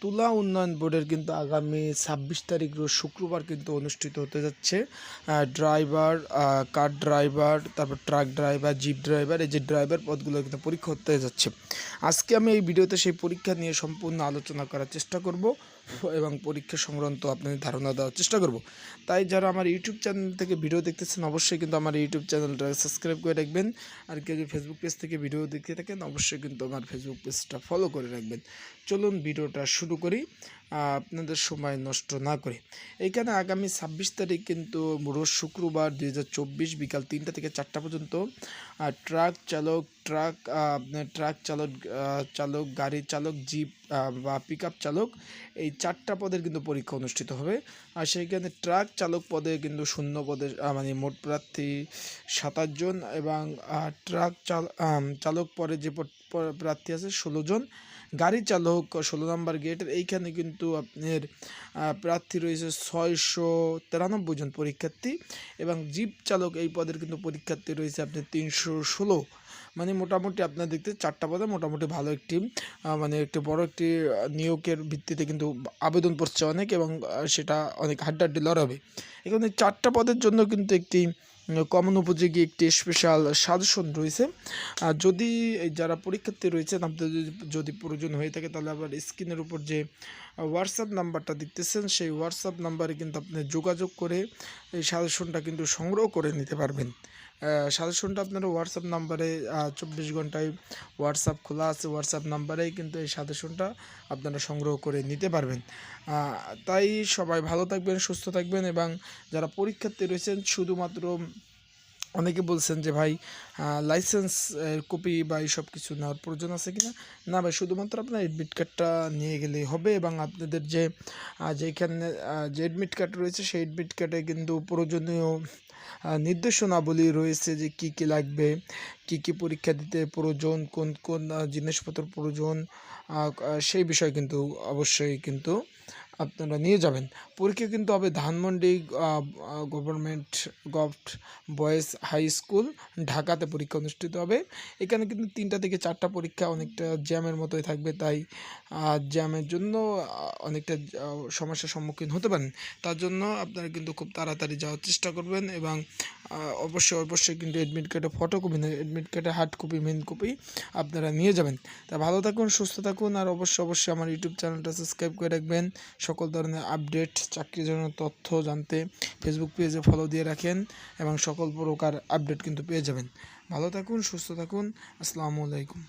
তুলা উন্নয়ন বোর্ডের কিন্তু আগামী ছাব্বিশ তারিখ রোজ শুক্রবার কিন্তু অনুষ্ঠিত হতে যাচ্ছে। ড্রাইভার কার ড্রাইভার তারপর ট্রাক ড্রাইভার জিপ ড্রাইভার এই যে ড্রাইভার পদগুলো কিন্তু পরীক্ষা হতে যাচ্ছে। আজকে আমি এই ভিডিওতে সেই পরীক্ষা নিয়ে সম্পূর্ণ আলোচনা করার চেষ্টা করব এবং পরীক্ষা সংক্রান্ত আপনাদের ধারণা দেওয়ার চেষ্টা করব। তাই যারা আমার ইউটিউব চ্যানেল থেকে ভিডিও দেখতেছেন, অবশ্যই কিন্তু আমার ইউটিউব চ্যানেলটা সাবস্ক্রাইব করে রাখবেন। আর কেউ যদি ফেসবুক পেজ থেকে ভিডিও দেখতে থাকেন, অবশ্যই কিন্তু আমার ফেসবুক পেজটা ফলো করে রাখবেন। চলুন ভিডিওটা শুরু করি। আপনাদের সময় নষ্ট না করে। এইখানে আগামী ছাব্বিশ তারিখ কিন্তু রোজ শুক্রবার দুই হাজার চব্বিশ বিকাল তিনটা থেকে চারটা পর্যন্ত ট্রাক চালক, ট্রাক ট্রাক চালক চালক, গাড়ি চালক, জিপ বা পিক চালক এই চারটা পদের কিন্তু পরীক্ষা অনুষ্ঠিত হবে। আর সেইখানে ট্রাক চালক পদে কিন্তু শূন্য পদে মানে মোট প্রার্থী সাতাশ জন এবং ট্রাক চাল চালক পরে যে প্রার্থী আছে ষোলো জন। গাড়ি চালক ষোলো নম্বর গেটের এইখানে কিন্তু আপনার প্রার্থী রয়েছে ছয়শো তিরানব্বই জন পরীক্ষার্থী এবং জিপ চালক এই পদের কিন্তু পরীক্ষার্থী রয়েছে আপনার তিনশো ষোলো। মানে মোটামুটি আপনার দেখতে চারটা পদে মোটামুটি ভালো একটি মানে একটি বড় একটি নিয়োগের ভিত্তিতে কিন্তু আবেদন পড়ছে অনেক এবং সেটা অনেক হাড্ডাহাড্ডি লড়াবে। এখানে চারটা পদের জন্য কিন্তু একটি কমন উপযোগী একটি স্পেশাল সাজেশন রয়েছে। আর যদি যারা পরীক্ষার্থী রয়েছেন আপনাদের যদি প্রয়োজন হয়ে থাকে, তাহলে আবার স্ক্রিনের উপর যে হোয়াটসঅ্যাপ নাম্বারটা দেখতেছেন সেই হোয়াটসঅ্যাপ নাম্বারে কিন্তু আপনি যোগাযোগ করে এই সাজেশনটা কিন্তু সংগ্রহ করে নিতে পারবেন। সাজেশনটা আপনারা হোয়াটসঅ্যাপ নাম্বারে চব্বিশ ঘন্টায় হোয়াটসঅ্যাপ খোলা আছে হোয়াটসঅ্যাপ নাম্বারেই কিন্তু এই সাজেশনটা আপনারা সংগ্রহ করে নিতে পারবেন। তাই সবাই ভালো থাকবেন, সুস্থ থাকবেন এবং যারা পরীক্ষার্থী রয়েছেন, শুধুমাত্র অনেকে বলছেন যে, ভাই লাইসেন্স কপি বা এইসব কিছু নেওয়ার প্রয়োজন আছে কিনা? না ভাই, শুধুমাত্র আপনার এডমিট কার্ডটা নিয়ে গেলেই হবে এবং আপনাদের যে যেখানে যে এডমিট কার্ড রয়েছে, সেই এডমিট কার্ডে কিন্তু প্রয়োজনীয় নির্দেশনাবলী রয়েছে যে, কি কি লাগবে, কি কি পরীক্ষা দিতে প্রয়োজন, কোন কোন জিনিসপত্র প্রয়োজন সেই বিষয় কিন্তু অবশ্যই কিন্তু আপনারা নিয়ে যাবেন। পরীক্ষা কিন্তু হবে ধানমন্ডি গভর্নমেন্ট গভট বয়েজ হাই স্কুল ঢাকাতে পরীক্ষা অনুষ্ঠিত হবে। এখানে কিন্তু তিনটা থেকে চারটা পরীক্ষা অনেকটা জ্যামের মতোই থাকবে, তাই জ্যামের জন্য অনেকটা সমস্যার সম্মুখীন হতে পারেন। তার জন্য আপনারা কিন্তু খুব তাড়াতাড়ি যাওয়ার চেষ্টা করবেন এবং অবশ্যই অবশ্যই কিন্তু অ্যাডমিট কার্ডে ফটোকপি কপি অ্যাডমিট কার্ডে হার্ড কপি মেন কপি আপনারা নিয়ে যাবেন। তা ভালো থাকুন, সুস্থ থাকুন, আর অবশ্যই অবশ্যই আমার ইউটিউব চ্যানেলটা সাবস্ক্রাইব করে রাখবেন। সকল ধরনের আপডেট চাকরির জন্য তথ্য জানতে ফেসবুক পেজে ফলো দিয়ে রাখেন এবং সকল প্রকার আপডেট কিন্তু পেয়ে যাবেন। ভালো থাকুন, সুস্থ থাকুন। আসসালামু আলাইকুম।